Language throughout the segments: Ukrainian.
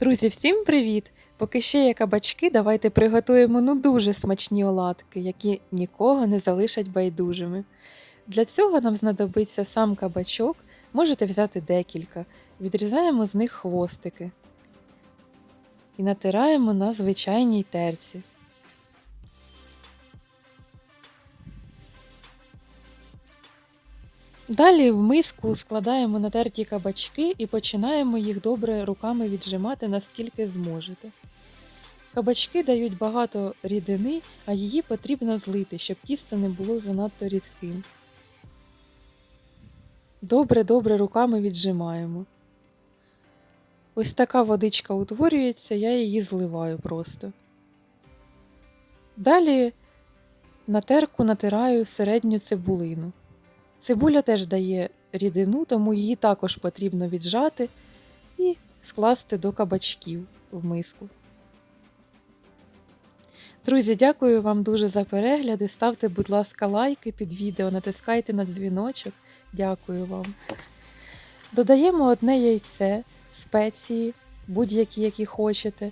Друзі, всім привіт! Поки ще є кабачки, давайте приготуємо ну дуже смачні оладки, які нікого не залишать байдужими. Для цього нам знадобиться сам кабачок, можете взяти декілька. Відрізаємо з них хвостики і натираємо на звичайній терці. Далі в миску складаємо натерті кабачки і починаємо їх добре руками віджимати, наскільки зможете. Кабачки дають багато рідини, а її потрібно злити, щоб тісто не було занадто рідким. Добре-добре руками віджимаємо. Ось така водичка утворюється, я її зливаю просто. Далі на терку натираю середню цибулину. Цибуля теж дає рідину, тому її також потрібно віджати і скласти до кабачків в миску. Друзі, дякую вам дуже за перегляди. Ставте, будь ласка, лайки під відео, натискайте на дзвіночок. Дякую вам. Додаємо одне яйце, спеції, будь-які, які хочете.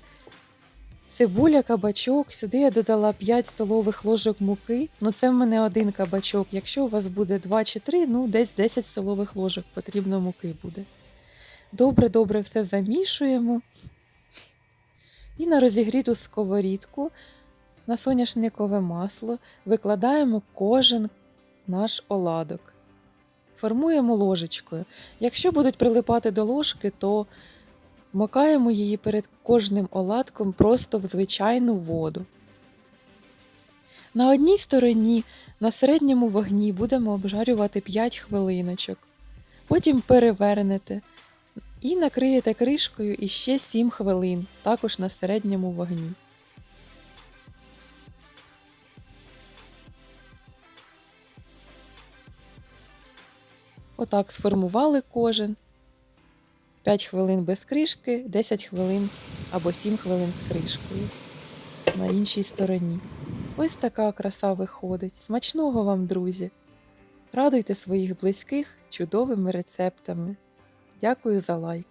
Цибуля, кабачок. Сюди я додала 5 столових ложок муки. Ну це в мене один кабачок. Якщо у вас буде 2 чи 3, ну десь 10 столових ложок потрібно муки буде. Добре-добре все замішуємо. І на розігріту сковорідку на соняшникове масло викладаємо кожен наш оладок. Формуємо ложечкою. Якщо будуть прилипати до ложки, то Вмикаємо її перед кожним оладком просто в звичайну воду. На одній стороні на середньому вогні будемо обжарювати 5 хвилиночок. Потім перевернете і накриєте кришкою іще 7 хвилин, також на середньому вогні. Отак сформували кожен. 5 хвилин без кришки, 10 хвилин або 7 хвилин з кришкою на іншій стороні. Ось така краса виходить. Смачного вам, друзі! Радуйте своїх близьких чудовими рецептами. Дякую за лайк!